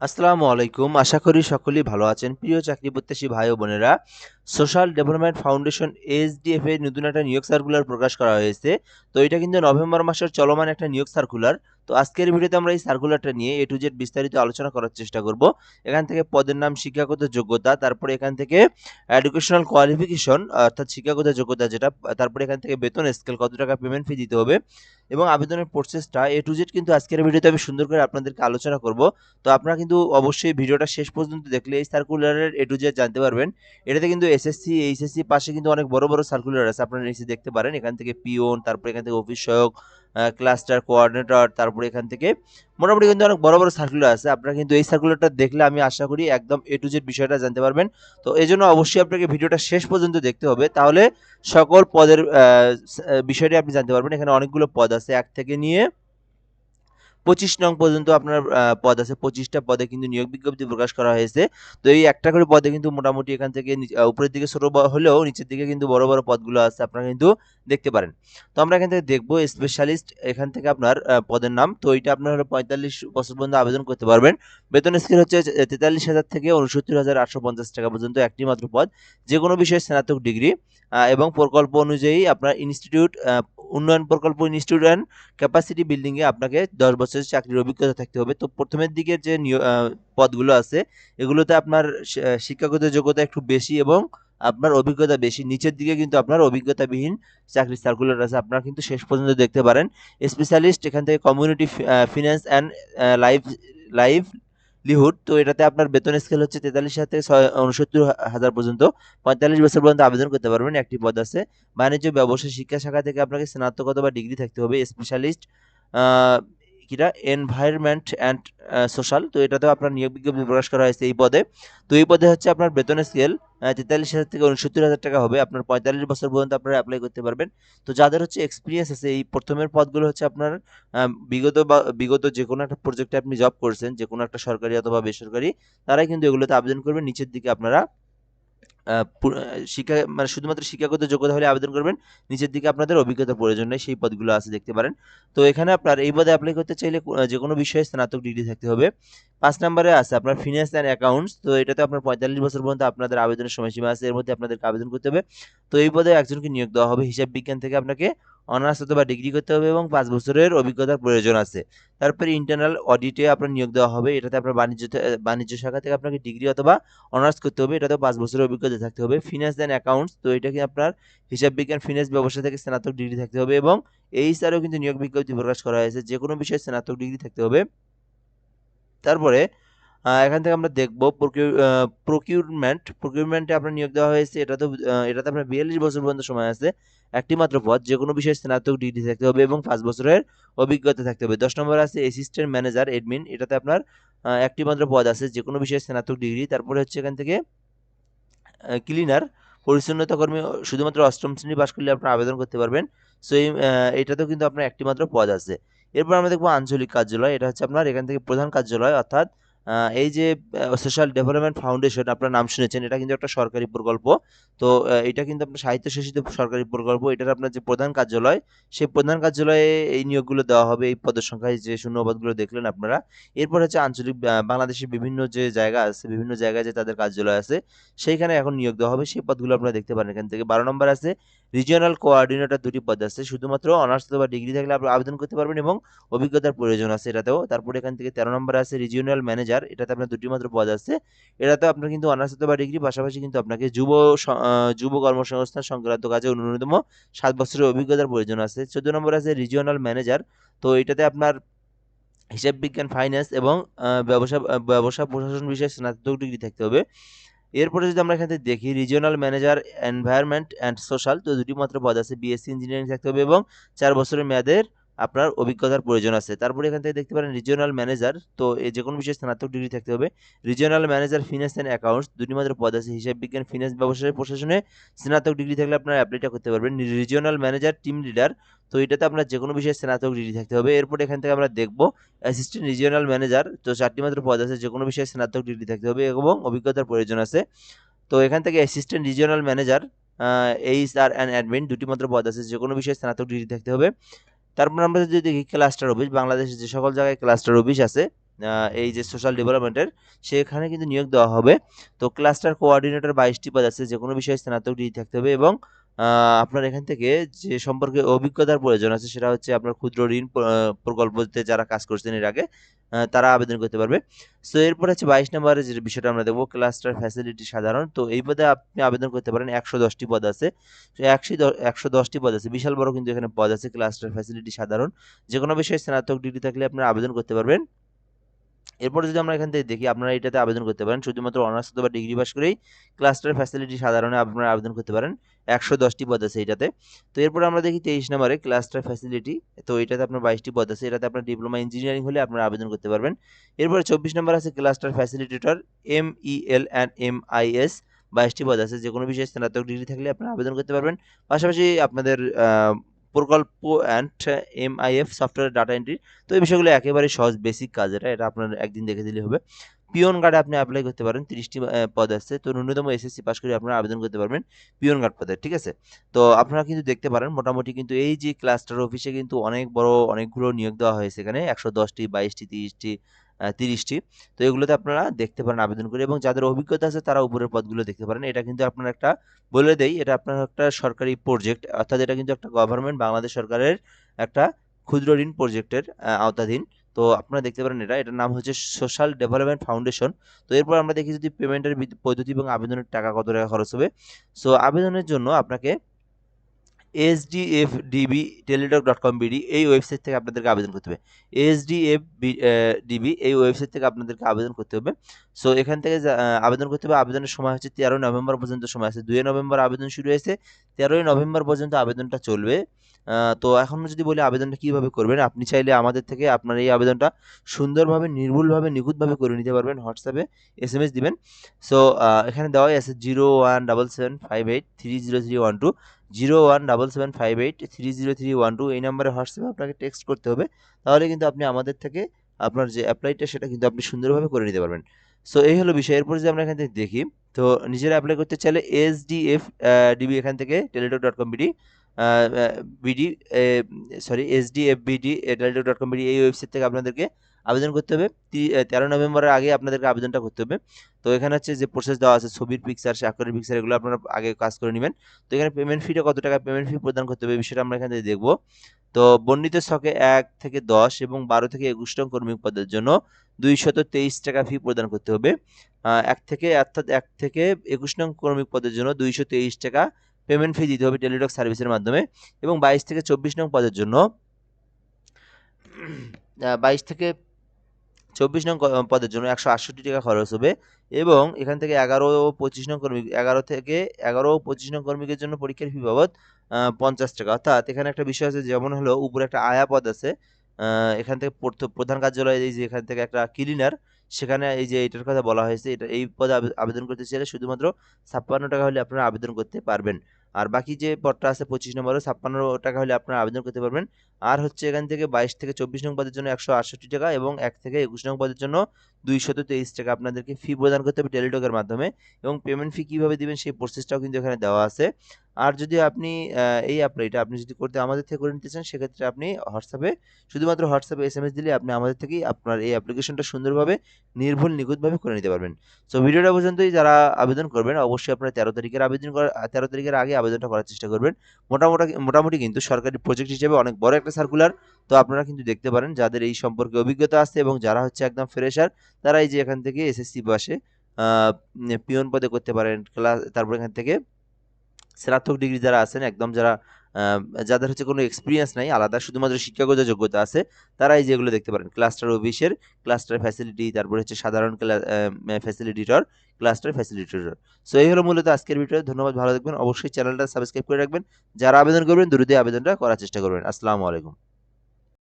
আসসালামু আলাইকুম। আশা করি সকলেই ভালো আছেন। প্রিয় চাকরি প্রত্যাশী ভাই ও বোনেরা সোশ্যাল ডেভেলপমেন্ট ফাউন্ডেশন এসডিএফ এর নতুন একটা নিয়োগ সার্কুলার প্রকাশ করা হয়েছে। তো এটা কিন্তু নভেম্বর মাসের চলমান একটা নিয়োগ সার্কুলার তো আজকের ভিডিওতে আমরা এই সার্কুলারটা নিয়ে এ টু জেড বিস্তারিত আলোচনা করার চেষ্টা করব। এখান থেকে পদের নাম শিক্ষাগত যোগ্যতা তারপরে এখান থেকে এডুকেশনাল কোয়ালিফিকেশন অর্থাৎ শিক্ষাগত যোগ্যতা যেটা তারপরে এখান থেকে বেতন স্কেল কত টাকা পেমেন্ট ফি দিতে হবে এবং আবেদনের প্রসেসটা এ টু জেড কিন্তু আজকের ভিডিওতে আমি সুন্দর করে আপনাদেরকে আলোচনা করব। তো আপনারা কিন্তু অবশ্যই ভিডিওটা শেষ পর্যন্ত দেখলে এই সার্কুলারের এ টু জেড জানতে পারবেন। এটাতে কিন্তু এসএসসি এইচএসসি পাশে কিন্তু অনেক বড় বড় সার্কুলার আছে। আপনারা নিচে দেখতে পারেন। এখান থেকে পিওন তারপরে এখান থেকে অফিস সহায়ক ক্লাস্টার কোঅর্ডিনেটর তারপরে এখান থেকে মোটামুটি কিন্তু অনেক বড় বড় সার্কুলার আছে। আপনারা কিন্তু এই সার্কুলারটা দেখলে আমি আশা করি একদম এ টু জেড বিষয়টা জানতে পারবেন। তো এই জন্য অবশ্যই আপনাকে ভিডিওটা শেষ পর্যন্ত দেখতে হবে। তাহলে সকল পদের বিষয়টি আপনি জানতে পারবেন। এখানে অনেকগুলো পদ আছে। এক থেকে নিয়ে পঁচিশ নং পর্যন্ত আপনার পদ আছে। পঁচিশটা পদে কিন্তু নিয়োগ বিজ্ঞপ্তি প্রকাশ করা হয়েছে। তো এই একটা করে পদে কিন্তু মোটামুটি এখান থেকে উপরের দিকে ছোট হলেও নিচের দিকে কিন্তু বড় বড় পদগুলো আছে, আপনারা কিন্তু দেখতে পারেন। তো আমরা এখান থেকে দেখব স্পেশালিস্ট এখান থেকে আপনার পদের নাম। তো এটা আপনার হলো পঁয়তাল্লিশ বছর পর্যন্ত আবেদন করতে পারবেন। বেতন স্কেল হচ্ছে তেতাল্লিশ হাজার থেকে উনসত্তর হাজার আটশো পঞ্চাশ টাকা পর্যন্ত একটি মাত্র পদ। যে কোনো বিষয়ে স্নাতক ডিগ্রি এবং প্রকল্প অনুযায়ী আপনার ইনস্টিটিউট উন্নয়ন প্রকল্প ইনস্টিটিউট অ্যান্ড ক্যাপাসিটি বিল্ডিংয়ে আপনাকে দশ বছরের চাকরির অভিজ্ঞতা থাকতে হবে। তো প্রথমের দিকের যে পদগুলো আছে, এগুলোতে আপনার শিক্ষাগত যোগ্যতা একটু বেশি এবং আপনার অভিজ্ঞতা বেশি। নিচের দিকে কিন্তু আপনার অভিজ্ঞতাবিহীন চাকরি সার্কুলার আছে। আপনারা কিন্তু শেষ পর্যন্ত দেখতে পারেন। স্পেশালিস্ট এখান থেকে community finance and life livelihood তো এটাতে আপনার বেতন স্কেল হচ্ছে তেতাল্লিশ হাজার থেকে উনসত্তর হাজার পর্যন্ত। পঁয়তাল্লিশ বছর পর্যন্ত আবেদন করতে পারবেন, একটি পদ আছে। বাণিজ্য, ব্যবসা, শিক্ষা শাখা থেকে আপনাকে স্নাতক বা ডিগ্রি থাকতে হবে। স্পেশালিস্ট কিটা এনভায়রনমেন্ট অ্যান্ড সোশ্যাল তো এটাতেও আপনার নিয়োগ বিজ্ঞপ্তি প্রকাশ করা হয়েছে এই পদে। তো এই পদে হচ্ছে আপনার বেতন স্কেল তেতাল্লিশ হাজার থেকে উনসত্তর হাজার টাকা হবে। আপনার পঁয়তাল্লিশ বছর পর্যন্ত আপনারা অ্যাপ্লাই করতে পারবেন। তো যাদের হচ্ছে এক্সপিরিয়েন্স আছে, এই প্রথমের পদগুলো হচ্ছে আপনার বিগত বা, বিগত যে কোনো একটা প্রজেক্টে আপনি জব করছেন, যে কোনো একটা সরকারি অথবা বেসরকারি, তারাই কিন্তু এগুলোতে আবেদন করবেন নিচের দিকে আপনারা শিক্ষা মানে শুধুমাত্র শিক্ষাগত যোগ্যতা হলে আবেদন করবেন, নিচের দিকে আপনাদের অভিজ্ঞতা প্রয়োজন নেই, সেই পদগুলো আছে দেখতে পারেন। তো এখানে আপনার এই পদে অ্যাপ্লাই করতে চাইলে যে কোনো বিষয়ে স্নাতক ডিগ্রি থাকতে হবে। পাঁচ নম্বরে আছে আপনার ফিনান্স অ্যান্ড অ্যাকাউন্টস তো এটাতে আপনার পঁয়তাল্লিশ বছর পর্যন্ত আপনাদের আবেদনের সময়সীমা আছে, এর মধ্যে আপনাদেরকে আবেদন করতে হবে। তো এই পদে একজনকে নিয়োগ দেওয়া হবে, হিসাব বিজ্ঞান থেকে আপনাকে অনার্স অথবা ডিগ্রি করতে হবে এবং পাঁচ বছরের অভিজ্ঞতার প্রয়োজন আছে। তারপরে ইন্টারনাল অডিটে আপনার নিয়োগ দেওয়া হবে। এটাতে আপনার বাণিজ্য বাণিজ্য শাখা থেকে আপনাকে ডিগ্রি অথবা অনার্স করতে হবে। এটাতে পাঁচ বছরের অভিজ্ঞতা থাকতে হবে। ফিনান্স অ্যান্ড অ্যাকাউন্টস তো এটা কি আপনার হিসাব বিজ্ঞান ফিনান্স ব্যবসা থেকে স্নাতক ডিগ্রি থাকতে হবে এবং এই স্যারও কিন্তু নিয়োগ বিজ্ঞপ্তি প্রকাশ করা হয়েছে। যে কোনো বিষয়ে স্নাতক ডিগ্রি থাকতে হবে। তারপরে এখান থেকে আমরা দেখব প্রকিউরমেন্ট প্রকিউরমেন্টে আপনার নিয়োগ দেওয়া হয়েছে। এটা তো এটাতে আপনার বিয়াল্লিশ বছর পর্যন্ত সময় আছে। একটি মাত্র পদ যে কোনো বিষয়ে স্নাতক ডিগ্রি থাকতে হবে এবং পাঁচ বছরের অভিজ্ঞতা থাকতে হবে। দশ নম্বর আছে অ্যাসিস্ট্যান্ট ম্যানেজার এডমিন এটাতে আপনার একটি মাত্র পদ আছে যে কোনো বিষয়ে স্নাতক ডিগ্রি। তারপরে হচ্ছে এখান থেকে ক্লিনার পরিচ্ছন্নতা কর্মী, শুধুমাত্র অষ্টম শ্রেণি পাশ করলে আপনার আবেদন করতে পারবেন। সো এই এটাতেও কিন্তু আপনার একটি মাত্র পদ আছে। এরপর আমরা দেখব আঞ্চলিক কার্যালয়, এটা হচ্ছে আপনার এখান থেকে প্রধান কার্যালয়, অর্থাৎ এই যে সোশ্যাল ডেভেলপমেন্ট ফাউন্ডেশন আপনার নাম শুনেছেন, এটা কিন্তু একটা সরকারি প্রকল্প। তো এটা কিন্তু আপনার স্বায়ত্তশাসিত সরকারি প্রকল্প। এটার আপনার যে প্রধান কার্যালয়, সেই প্রধান কার্যালয়ে এই নিয়োগগুলো দেওয়া হবে, এই পদের সংখ্যায় যে শূন্যপদগুলো দেখলেন আপনারা। এরপর হচ্ছে আঞ্চলিক বাংলাদেশের বিভিন্ন যে জায়গা আছে, বিভিন্ন জায়গায় যে তাদের কার্যালয় আছে, সেইখানে এখন নিয়োগ দেওয়া হবে। সেই পদগুলো আপনারা দেখতে পারেন। এখান থেকে বারো নম্বর আছে রিজিওনাল কোঅর্ডিনেটর দুটি পদ আছে। শুধুমাত্র অনার্স অথবা ডিগ্রি থাকলে আপনি আবেদন করতে পারবেন এবং অভিজ্ঞতার প্রয়োজন আছে এটাতেও। তারপরে এখান থেকে তেরো নম্বর আছে রিজিওনাল ম্যানেজার এটাতে আপনার দুটি মাত্র পদ আছে। এটাতে আপনার কিন্তু অনার্স অথবা ডিগ্রি, পাশাপাশি কিন্তু আপনাকে যুব যুব কর্মসংস্থান সংক্রান্ত কাজে ন্যূনতম সাত বছরের অভিজ্ঞতার প্রয়োজন আছে। চোদ্দ নম্বর আছে রিজিওনাল ম্যানেজার তো এটাতে আপনার হিসাব বিজ্ঞান ফাইন্যান্স এবং ব্যবসা ব্যবসা, প্রশাসন বিষয়ে স্নাতক ডিগ্রি থাকতে হবে। এরপরে যদি আমরা এখান দেখি regional manager environment and social তো দুটি মাত্র পদ আছে। বিএসসি ইঞ্জিনিয়ারিং থাকতে হবে এবং চার বছরের মেয়াদের আপনার অভিজ্ঞতার প্রয়োজন আছে। তারপরে এখান থেকে দেখতে পারেন রিজিওনাল ম্যানেজার তো এই যে কোনো বিষয়ে স্নাতক ডিগ্রি থাকতে হবে। Regional manager finance and accounts দুটি মাত্র পদ আছে। হিসাব বিজ্ঞান ফিনান্স ব্যবসায় প্রশাসনে স্নাতক ডিগ্রি থাকলে আপনার অ্যাপ্লাইটা করতে পারবেন। রিজিওনাল ম্যানেজার টিম লিডার তো এটাতে আপনার যে কোনো বিষয়ে স্নাতক ডিগ্রি থাকতে হবে। এরপর এখান থেকে আমরা দেখব অ্যাসিস্ট্যান্ট রিজিওনাল ম্যানেজার তো চারটি মাত্র পদ আছে। যে কোনো বিষয়ে স্নাতক ডিগ্রি থাকতে হবে এবং অভিজ্ঞতার প্রয়োজন আছে। তো এখান থেকে assistant regional manager H R and admin দুটি মাত্র পদ আছে। যে কোনো বিষয়ে স্নাতক ডিগ্রি থাকতে হবে। তারপর আমরা যদি দেখি ক্লাস্টার অফিস বাংলাদেশের যে সকল জায়গায় ক্লাস্টার অফিস আছে এই যে সোশ্যাল ডেভেলপমেন্টের সেখানে কিন্তু নিয়োগ দেওয়া হবে। তো ক্লাস্টার কোঅর্ডিনেটর বাইশটি পদ আছে যে কোনো বিষয়ে স্নাতক ডিগ্রি থাকতে হবে এবং আপনার এখান থেকে যে সম্পর্কে অভিজ্ঞতার প্রয়োজন আছে, সেটা হচ্ছে আপনার ক্ষুদ্র ঋণ প্রকল্পতে যারা কাজ করছেন এর আগে তারা আবেদন করতে পারবে। সো এরপর হচ্ছে বাইশ নম্বরের যে বিষয়টা আমরা দেখব ক্লাস্টার ফ্যাসিলিটি সাধারণ। তো এই পদে আপনি আবেদন করতে পারেন, একশো দশটি পদ আছে। একশো একশো দশটি পদ আছে। বিশাল বড় কিন্তু এখানে পদ আছে ক্লাস্টার ফ্যাসিলিটি সাধারণ। যে কোনো বিষয়ে স্নাতক ডিগ্রি থাকলে আপনারা আবেদন করতে পারবেন। এরপর যদি আমরা এখান থেকে দেখি, আপনারা এটাতে আবেদন করতে পারেন। শুধুমাত্র অনার্স অথবা ডিগ্রি পাস করেই ক্লাস্টার ফ্যাসিলিটি সাধারণে আপনারা আবেদন করতে পারেন। একশো দশটি পদ আছে এটাতে। তো এরপর আমরা দেখি তেইশ নম্বরে ক্লাস্টার ফ্যাসিলিটি তো এটাতে আপনার বাইশটি পদ আছে। এটাতে আপনার ডিপ্লোমা ইঞ্জিনিয়ারিং হলে আপনারা আবেদন করতে পারবেন। এরপরে চব্বিশ নম্বর আছে cluster facilitator M E L and M I S বাইশটি পদ আছে যে কোনো বিষয়ে স্নাতক ডিগ্রি থাকলে আপনারা আবেদন করতে পারবেন। পাশাপাশি আপনাদের প্রকল্প and MIF software data entry তো এই বিষয়গুলো একেবারে সহজ বেসিক কাজ। এটা এটা আপনার একদিন দেখে দিলে হবে। পিওন গার্ডে আপনি অ্যাপ্লাই করতে পারেন, তিরিশটি পদ আছে। তো ন্যূনতম এসএসসি পাস করে আপনারা আবেদন করতে পারবেন পিওন গার্ড পদে, ঠিক আছে? তো আপনারা কিন্তু দেখতে পারেন, মোটামুটি কিন্তু এই যে ক্লাস্টার অফিসে কিন্তু অনেক বড়, অনেকগুলো নিয়োগ দেওয়া হয়েছে এখানে, একশো দশটি, বাইশটি, তিরিশটি তিরিশটি। তো এগুলোতে আপনারা দেখতে পারেন আবেদন করে এবং যাদের অভিজ্ঞতা আছে তারা উপরের পদগুলো দেখতে পারেন। এটা কিন্তু আপনার একটা, বলে দেই, এটা আপনার একটা সরকারি প্রজেক্ট অর্থাৎ এটা কিন্তু একটা গভর্নমেন্ট বাংলাদেশ সরকারের একটা ক্ষুদ্র ঋণ প্রজেক্টের আওতাধীন। তো আপনারা দেখতে পারেন এটা, এটার নাম হচ্ছে সোশ্যাল ডেভেলপমেন্ট ফাউন্ডেশন তো এরপর আমরা দেখি যদি পেমেন্টের পদ্ধতি এবং আবেদনের টাকা কত টাকা খরচ হবে। সো আবেদনের জন্য আপনাকে SDFDB teletalk dot com BD এই ওয়েবসাইট থেকে আপনাদেরকে আবেদন করতে হবে। এসডিএফ ডিবি এই ওয়েবসাইট থেকে আপনাদেরকে আবেদন করতে হবে। সো এখান থেকে আবেদন করতে হবে, আবেদনের সময় হচ্ছে তেরোই নভেম্বর পর্যন্ত সময় আছে। দুই নভেম্বর আবেদন শুরু হয়েছে, তেরোই নভেম্বর পর্যন্ত আবেদনটা চলবে। তো এখন যদি বলি আবেদনটা কীভাবে করবেন, আপনি চাইলে আমাদের থেকে আপনার এই আবেদনটা সুন্দরভাবে, নির্ভুলভাবে, নিখুঁতভাবে করে নিতে পারবেন হোয়াটসঅ্যাপে এস এম এস দিবেন সো এখানে দেওয়াই আছে zero one double seven five eight three zero three one two zero one double seven five eight three zero three one two এই নাম্বারে হোয়াটসঅ্যাপে আপনাকে টেক্সট করতে হবে। তাহলে কিন্তু আপনি আমাদের থেকে আপনার যে অ্যাপ্লাইটা, সেটা কিন্তু আপনি সুন্দরভাবে করে নিতে পারবেন। সো এই হলো বিষয়। এরপর যদি আমরা এখান থেকে দেখি, তো নিজেরা অ্যাপ্লাই করতে চাইলে এস ডি এফ ডিবি এখান থেকে Teletalk dot com BD BD sorry S D F BD Teletalk dot com BD এই ওয়েবসাইট থেকে আপনাদেরকে আবেদন করতে হবে। তেরো নভেম্বরের আগে আপনাদেরকে আবেদনটা করতে হবে। তো এখানে হচ্ছে যে প্রসেস দেওয়া আছে, ছবির পিকচার স্বাক্ষরের পিকচার এগুলো আপনারা আগে কাজ করে নেবেন। তো এখানে পেমেন্ট ফিটা কত টাকা? পেমেন্ট ফি প্রদান করতে হবে বিষয়টা আমরা এখানে দেখব। তো বর্ণিত ছকে এক থেকে দশ এবং বারো থেকে একুশ নং কর্মী পদের জন্য দুইশত তেইশ টাকা ফি প্রদান করতে হবে। এক থেকে, অর্থাৎ এক থেকে একুশ নং কর্মী পদের জন্য দুইশো তেইশ টাকা পেমেন্ট ফি দিতে হবে টেলিটক সার্ভিসের মাধ্যমে এবং বাইশ থেকে চব্বিশ নং পদের জন্য বাইশ থেকে চব্বিশ নং পদের জন্য একশো আটষট্টি টাকা খরচ হবে এবং এখান থেকে এগারো ও পঁচিশ নং কর্মী এগারো থেকে এগারো পঁচিশ নং কর্মীদের জন্য পরীক্ষার ফি বাবদ পঞ্চাশ টাকা। অর্থাৎ এখানে একটা বিষয় আছে, যেমন হলো উপরে একটা আয়া পদ আছে এখান থেকে প্রধান কার্যালয় এই যে এখান থেকে একটা ক্লিনার সেখানে এই যে এটার কথা বলা হয়েছে, এটা এই পদে আবেদন করতে চাইলে শুধুমাত্র ছাপ্পান্ন টাকা হলে আপনারা আবেদন করতে পারবেন। আর বাকি যে পদটা আছে পঁচিশ নম্বরে, ছাপ্পান্ন টাকা হলে আপনারা আবেদন করতে পারবেন। আর হচ্ছে এখান থেকে বাইশ থেকে চব্বিশ নং পদের জন্য একশো আটষট্টি টাকা এবং এক থেকে একুশ নং পদের জন্য দুইশত তেইশ টাকা আপনাদেরকে ফি প্রদান করতে হবে টেলিটকের মাধ্যমে এবং পেমেন্ট ফি কীভাবে দেবেন সেই প্রসেসটাও কিন্তু এখানে দেওয়া আছে। আর যদি আপনি এই অ্যাপ্লাইটা আপনি যদি করতে আমাদের থেকে করে নিতে চান, সেক্ষেত্রে আপনি হোয়াটসঅ্যাপে, শুধুমাত্র হোয়াটসঅ্যাপে এস এম এস দিলে আপনি আমাদের থেকেই আপনার এই অ্যাপ্লিকেশনটা সুন্দরভাবে, নির্ভুল, নিখুঁতভাবে করে নিতে পারবেন। সো ভিডিওটা পর্যন্তই যারা আবেদন করবেন, অবশ্যই আপনার তেরো তারিখের আবেদন করার তেরো তারিখের আগে আবেদনটা করার চেষ্টা করবেন। মোটামুটি মোটামুটি কিন্তু সরকারি প্রজেক্ট হিসেবে অনেক বড় একটা সার্কুলার তো আপনারা কিন্তু দেখতে পারেন যাদের এই সম্পর্কে অভিজ্ঞতা আছে এবং যারা হচ্ছে একদম ফ্রেশার তারা এই যে এখান থেকে এসএসসি বাসে পিয়ন পদে করতে পারেন ক্লাস তারপর এখান থেকে স্নাতক ডিগ্রি যারা আছেন, একদম যারা যাদের হচ্ছে কোনো এক্সপিরিয়েন্স নাই, আলাদা শুধুমাত্র শিক্ষাগত যোগ্যতা আছে, তারাই যেগুলো দেখতে পারেন। ক্লাস্টার অফিসের ক্লাস্টার ফ্যাসিলিটি তারপরে হচ্ছে সাধারণ ফ্যাসিলিটিটর ক্লাস্টার ফ্যাসিলিটিটর সো এই হলো মূলত আজকের ভিডিও। ধন্যবাদ, ভালো থাকবেন। অবশ্যই চ্যানেলটা সাবস্ক্রাইব করে রাখবেন। যারা আবেদন করবেন, দ্রুতই আবেদনটা করার চেষ্টা করবেন। আসসালামু আলাইকুম।